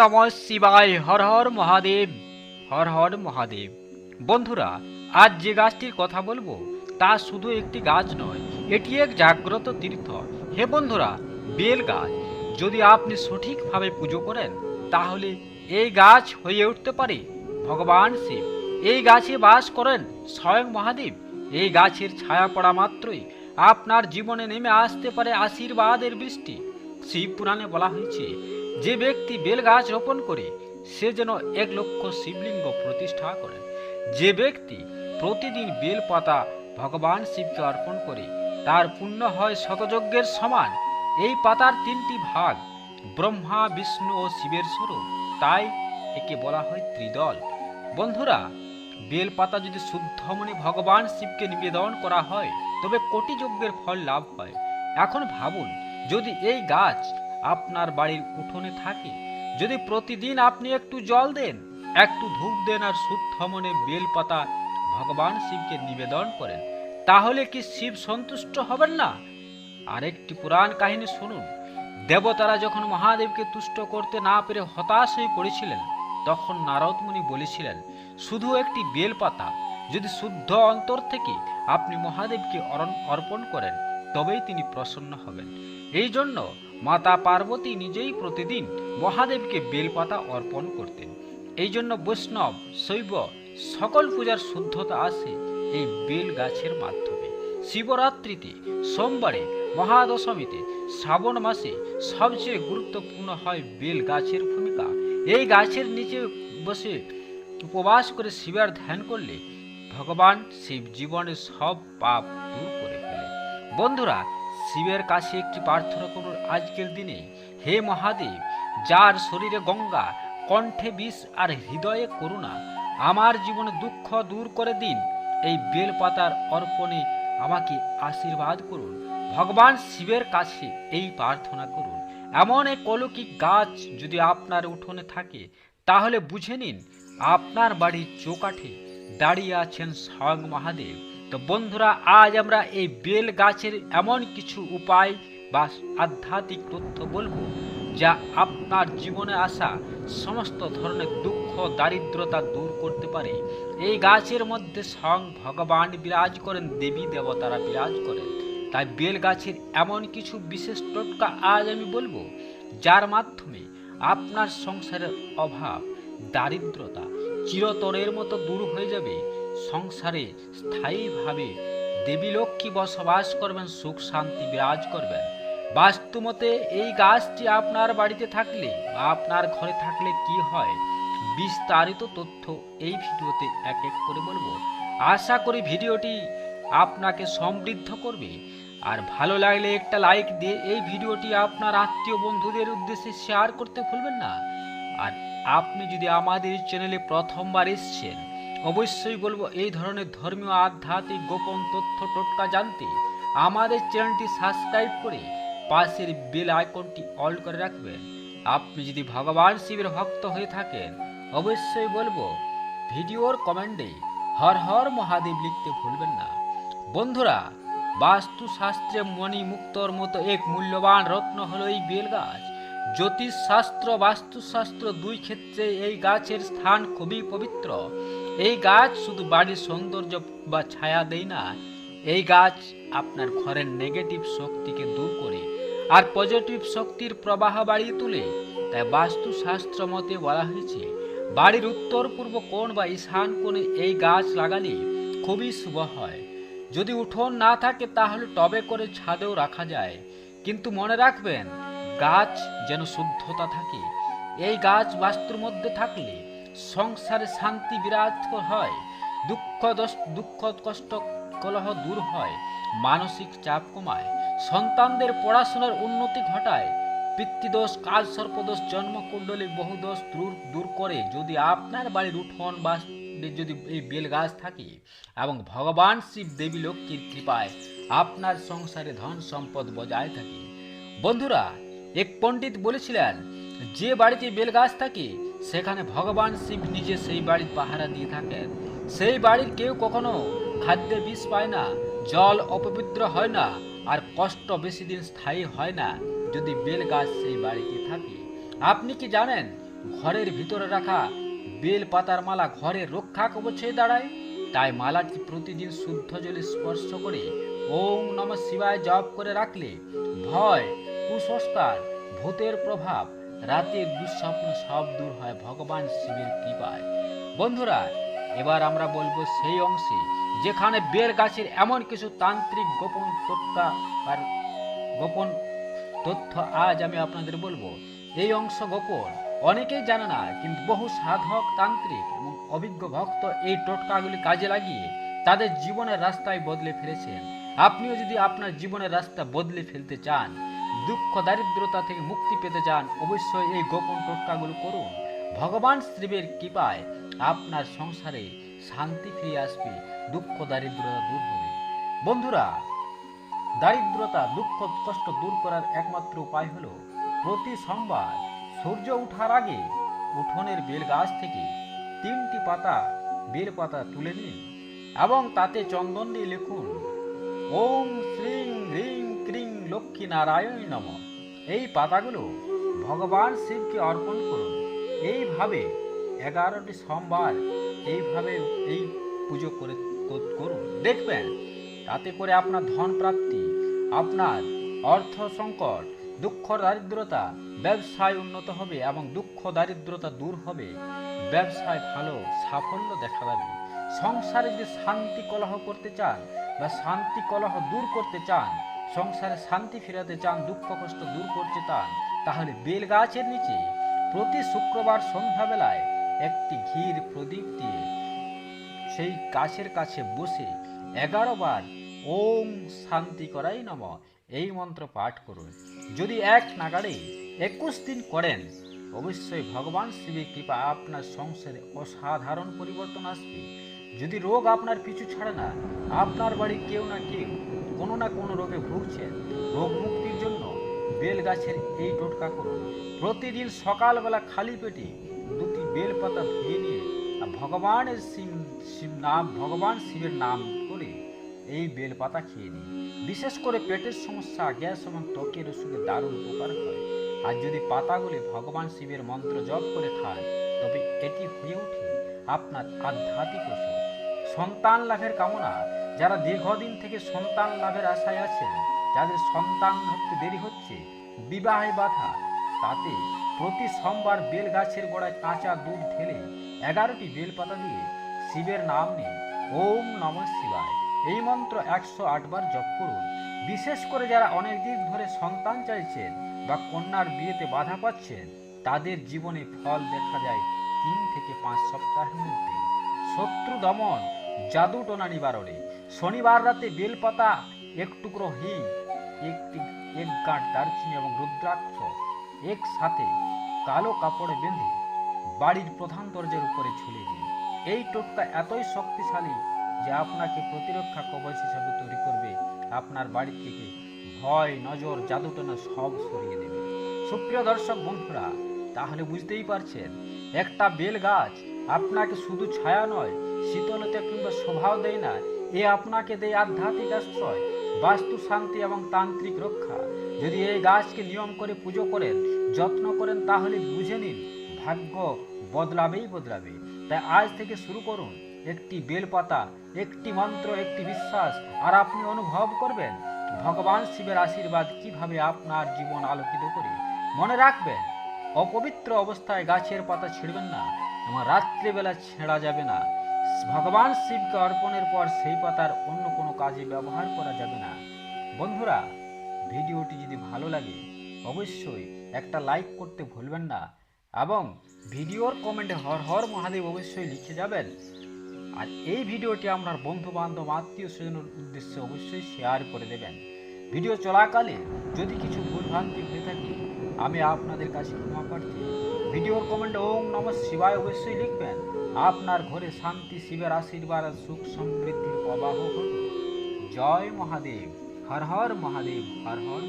নম শিবায়, হর হর মহাদেব, হর হর মহাদেব। বন্ধুরা, আজ যে গাছটির কথা বলব, তা শুধু একটি গাছ নয়, এটি এক জাগ্রত তীর্থ। হে বন্ধুরা, বেল গাছ, যদি আপনি সঠিকভাবে পুজো করেন, তাহলে এই গাছ হয়ে উঠতে পারে। ভগবান শিব, এই গাছে বাস করেন স্বয়ং মহাদেব। এই গাছের ছায়া পড়া মাত্রই আপনার জীবনে নেমে আসতে পারে আশীর্বাদের বৃষ্টি। শিব পুরাণে বলা হয়েছে যে ব্যক্তি বেল গাছ রোপণ করে, সে যেন এক লক্ষ শিবলিঙ্গ প্রতিষ্ঠা করেন যে ব্যক্তি প্রতিদিন বেল পাতা ভগবান শিবকে অর্পণ করে, তার পুণ্য হয় শতযজ্ঞের সমান। এই পাতার তিনটি ভাগ ব্রহ্মা, বিষ্ণু ও শিবের স্বরূপ। তাই একে বলা হয় ত্রিদল। বন্ধুরা, বেল পাতা যদি শুদ্ধ মনে ভগবান শিবকে নিবেদন করা হয়, তবে কোটি যজ্ঞের ফল লাভ হয়। এখন ভাবুন, যদি এই গাছ আপনার বাড়ির উঠোনে থাকে। যদি প্রতিদিন আপনি একটু জল দেন, একটু ধূপ দেন আর শুদ্ধ মনে বেল পাতা ভগবান শিবকে নিবেদন করেন, তাহলে কি শিব সন্তুষ্ট হবেন না? আরেকটি পুরাণ কাহিনী শুনুন। দেবতারা যখন মহাদেবকে তুষ্ট করতে না পেরে হতাশ হয়ে পড়েছিলেন, তখন নারদ মুনি বলেছিলেন, শুধু একটি বেলপাতা, যদি শুদ্ধ অন্তর থেকে আপনি মহাদেবকে অর্পণ করেন তবেই তিনি প্রসন্ন হবেন। এই জন্য মাতা পার্বতী নিজেই প্রতিদিন মহাদেবকে বেলপাতা অর্পণ করতেন। এই জন্য বৈষ্ণব, শৈব সকল পূজার শুদ্ধতা আসে এই বেল গাছের মাধ্যমে। শিবরাত্রিতে, সোমবারে, মহাদশমীতে, শ্রাবণ মাসে সবচেয়ে গুরুত্বপূর্ণ হয় বেল গাছের ভূমিকা। এই গাছের নিচে বসে উপবাস করে শিবের ধ্যান করলে ভগবান শিব জীবনের সব পাপ দূর করে বন্ধুরা, শিবের কাছে একটি প্রার্থনা করুন আজকের দিনে। হে মহাদেব, যার শরীরে গঙ্গা, কণ্ঠে বিষ আর হৃদয়ে করুণা, আমার জীবনে দুঃখ দূর করে দিন। এই বেলপাতার অর্পণে আমাকে আশীর্বাদ করুন। ভগবান শিবের কাছে এই প্রার্থনা করুন। এমন এক অলৌকিক গাছ যদি আপনার উঠোনে থাকে, তাহলে বুঝে নিন, আপনার বাড়ির চৌকাঠে দাঁড়িয়ে আছেন স্বয়ং মহাদেব। তো বন্ধুরা, আজ আমরা এই বেল গাছের এমন কিছু উপায় বা আধ্যাত্মিক তথ্য বলব যা আপনার জীবনে আসা সমস্ত ধরনের দুঃখ, দারিদ্রতা দূর করতে পারে। এই গাছের মধ্যে স্বয়ং ভগবান বিরাজ করেন, দেবী দেবতারা বিরাজ করেন। তাই বেল গাছের এমন কিছু বিশেষ টোটকা আজ আমি বলব, যার মাধ্যমে আপনার সংসারের অভাব, দারিদ্রতা চিরতরের মতো দূর হয়ে যাবে। সংসারে স্থায়ীভাবে দেবী লক্ষ্মী বসবাস করবেন, সুখ শান্তি বিরাজ করবেন। বাস্তুমতে এই গাছটি আপনার বাড়িতে থাকলে বা আপনার ঘরে থাকলে কি হয়? বিস্তারিত তথ্য এই ভিডিওতে এক এক করে বলব। আশা করি ভিডিওটি আপনাকে সমৃদ্ধ করবে। আর ভালো লাগলে একটা লাইক দিয়ে এই ভিডিওটি আপনার আত্মীয় বন্ধুদের উদ্দেশ্যে শেয়ার করতে ভুলবেন না। আর আপনি যদি আমাদের চ্যানেলে প্রথমবার এসছেন অবশ্যই বলব, এই ধরনের ধর্মীয়, আধ্যাত্মিক, গোপন তথ্য টোটকা জানতে আমাদের চ্যানেলটি সাবস্ক্রাইব করে পাশের বেল আইকনটি অল করে রাখবেন আপনি যদি ভগবান শিবের ভক্ত হয়ে থাকেন, অবশ্যই বলব, ভিডিওর কমেন্টে হর হর মহাদেব লিখতে ভুলবেন না। বন্ধুরা, বাস্তুশাস্ত্রে মণিমুক্তর মতো এক মূল্যবান রত্ন হলো এই বেল গাছ জ্যোতিষশাস্ত্র, বাস্তুশাস্ত্র দুই ক্ষেত্রে এই গাছের স্থান খুবই পবিত্র। এই গাছ শুধু বাড়ির সৌন্দর্য বা ছায়া দেয় না, এই গাছ আপনার ঘরের নেগেটিভ শক্তিকে দূর করে আর পজিটিভ শক্তির প্রবাহ বাড়িয়ে তোলে। তাই বাস্তুশাস্ত্র মতে বলা হয়েছে, বাড়ির উত্তর, পূর্ব কোণ বা ঈশান কোণে এই গাছ লাগালে খুবই শুভ হয়। যদি উঠোন না থাকে তাহলে টবে করে ছাদেও রাখা যায়। কিন্তু মনে রাখবেন, গাছ যেন শুদ্ধতা থাকে। এই গাছ বাস্তুর মধ্যে থাকলে সংসারে শান্তি বিরাজ হয়, দুঃখ দুঃখ কষ্ট কলহ দূর হয়, মানসিক চাপ কমায়, সন্তানদের পড়াশোনার উন্নতি ঘটায়, পিতৃদোষ, কাল সর্পদোষ, জন্মকুণ্ডলী বহু দোষ দূর দূর করে যদি আপনার বাড়ির উঠোন বা যদি এই বেল গাছ থাকে এবং ভগবান শিব দেবী লক্ষ্মীর কৃপায় আপনার সংসারে ধন সম্পদ বজায় থাকে। বন্ধুরা, এক পণ্ডিত বলেছিলেন যে বাড়িতে বেল গাছ থাকে, সেখানে ভগবান শিব নিজে সেই বাড়ির পাহারা দিয়ে থাকেন। সেই বাড়ির কেউ কখনো খাদ্যে বিষ পায় না, জল অপবিত্র হয় না, আর কষ্ট বেশি দিন স্থায়ী হয় না যদি বেল গাছ সেই বাড়িতে থাকে। আপনি কি জানেন ঘরের ভিতরে রাখা বেল পাতার মালা ঘরের রক্ষা কবচে দাঁড়ায়? তাই মালাটি প্রতিদিন শুদ্ধ জলে স্পর্শ করে ওম নম শিবায় জপ করে রাখলে ভয়, কুসংস্কার, ভূতের প্রভাব রাতের দুঃস্বপ্ন সব দূর হয় ভগবান শিবের কৃপায়। বন্ধুরা, এবার আমরা বলব সেই অংশে, যেখানে বেল গাছের এমন কিছু তান্ত্রিক গোপন তত্ত্বা আর গোপন তথ্য আজ আমি আপনাদের বলব। এই অংশ গোপন, অনেকেই জানে না, কিন্তু বহু সাধক, তান্ত্রিক এবং অভিজ্ঞ ভক্ত এই টোটকাগুলি কাজে লাগিয়ে তাদের জীবনের রাস্তায় বদলে ফেলেছেন। আপনিও যদি আপনার জীবনের রাস্তা বদলে ফেলতে চান দুঃখ দারিদ্রতা থেকে মুক্তি পেতে চান, অবশ্যই এই গোপন টোটকাগুলো করুন। ভগবান শিবের কৃপায় আপনার সংসারে শান্তি ফিরে আসবে, দুঃখ দারিদ্রতা দূর হবে। বন্ধুরা, দারিদ্রতা, দুঃখ, কষ্ট দূর করার একমাত্র উপায় হলো প্রতি সোমবার সূর্য ওঠার আগে উঠোনের বেল গাছ থেকে তিনটি পাতা বেল পাতা তুলে নিন এবং তাতে চন্দন দিয়ে লিখুন, ওম শ্রীং হ্রিং ক্রিং লক্ষ্মী নারায়ণ নম। এই পাতাগুলো ভগবান শিবকে অর্পণ করুন। এইভাবে এগারোটি সোমবার এইভাবে এই পুজো করে করুন। দেখবেন, তাতে করে আপনার ধন প্রাপ্তি আপনার অর্থ সংকট, দুঃখ দারিদ্রতা, ব্যবসায় উন্নত হবে এবং দুঃখ দারিদ্রতা দূর হবে। ব্যবসায় ভালো সাফল্য দেখা যাবে সংসারে যদি শান্তি কলহ করতে চান বা শান্তি কলহ দূর করতে চান সংসারে শান্তি ফেরাতে চান, দুঃখ কষ্ট দূর করতে চান, তাহলে বেল গাছের নিচে প্রতি শুক্রবার সন্ধ্যাবেলায় একটি ঘির প্রদীপ দিয়ে সেই গাছের কাছে বসে এগারো বার ওম শান্তি করাই নম, এই মন্ত্র পাঠ করুন। যদি এক নাগাড়ে একুশ দিন করেন, অবশ্যই ভগবান শিবের কৃপা আপনার সংসারে অসাধারণ পরিবর্তন আসবে। যদি রোগ আপনার পিছু ছাড়ে না, আপনার বাড়ি কেউ না কেউ কোনো না কোনো রোগে ভুগছেন রোগ মুক্তির জন্য বেল গাছের এই টোটকা করুন। প্রতিদিন সকালবেলা খালি পেটে দুটি বেল পাতা ধুয়ে নিয়ে ভগবানের শিব শিব নাম, ভগবান শিবের নাম করে এই বেল পাতা খেয়ে নিন। বিশেষ করে পেটের সমস্যা, গ্যাস এবং ত্বকের অসুখে দারুণ উপকার হয় আর যদি পাতাগুলি ভগবান শিবের মন্ত্র জপ করে খান, তবে এটি হয়ে ওঠে আপনার আধ্যাত্মিক ওষুধ সন্তান লাভের কামনা যারা দীর্ঘদিন থেকে সন্তান লাভের আশায় আছেন, যাদের সন্তান হতে দেরি হচ্ছে, বিবাহে বাধা, তাতে প্রতি সোমবার বেল গাছের গোড়ায় কাঁচা দুধ ঢেলে এগারোটি বেল পাতা দিয়ে শিবের নাম নিন ওম নম শিবায়। এই মন্ত্র একশো আটবার জপ করুন। বিশেষ করে যারা অনেক দিন ধরে সন্তান চাইছেন বা কন্যার বিয়েতে বাধা পাচ্ছেন, তাদের জীবনে ফল দেখা যায় তিন থেকে পাঁচ সপ্তাহের মধ্যে। শত্রু দমন জাদু টোনা নিবারণে শনিবার রাতে বেলপাতা, এক টুকরো হিং, একটি এক গাঁট দারচিনি এবং রুদ্রাক্ষ একসাথে কালো কাপড়ে বেঁধে বাড়ির প্রধান দরজার উপরে ঝুলিয়ে দিন। এই টোটকা এতই শক্তিশালী যে আপনাকে প্রতিরক্ষা কবচ হিসাবে তৈরি করবে, আপনার বাড়ি থেকে ভয়, নজর, জাদুটনা সব সরিয়ে দেবে। সুপ্রিয় দর্শক বন্ধুরা, তাহলে বুঝতেই পারছেন, একটা বেল গাছ আপনাকে শুধু ছায়া নয়, শীতলতা কিংবা স্বভাব দেয় না এ আপনাকে দেয় আধ্যাত্মিক আশ্রয়, বাস্তু শান্তি এবং তান্ত্রিক রক্ষা। যদি এই গাছকে নিয়ম করে পুজো করেন, যত্ন করেন, তাহলে বুঝে নিন ভাগ্য বদলাবেই বদলাবে। তাই আজ থেকে শুরু করুন একটি বেলপাতা, একটি মন্ত্র, একটি বিশ্বাস। আর আপনি অনুভব করবেন ভগবান শিবের আশীর্বাদ কীভাবে আপনার জীবন আলোকিত করে। মনে রাখবেন, অপবিত্র অবস্থায় গাছের পাতা ছিঁড়বেন না, এবং রাত্রিবেলা ছেঁড়া যাবে না। ভগবান শিবকে অর্পণের পর সেই পাতার অন্য কোনো কাজে ব্যবহার করা যাবে না। বন্ধুরা, ভিডিওটি যদি ভালো লাগে, অবশ্যই একটা লাইক করতে ভুলবেন না এবং ভিডিওর কমেন্টে হর হর মহাদেব অবশ্যই লিখে যাবেন। আর এই ভিডিওটি আপনার বন্ধু বান্ধব আত্মীয় স্বজনের উদ্দেশ্যে অবশ্যই শেয়ার করে দেবেন। ভিডিও চলাকালে যদি কিছু ভুলভ্রান্তি হয়ে থাকে আমি আপনাদের কাছে ক্ষমা প্রার্থী। ভিডিওর কমেন্টে ওম নম শিবায় অবশ্যই লিখবেন। আপনার ঘরে শান্তি, শিবের আশীর্বাদ আর সুখ সমৃদ্ধির প্রবাহ জয় মহাদেব, হর হর মহাদেব, হর হর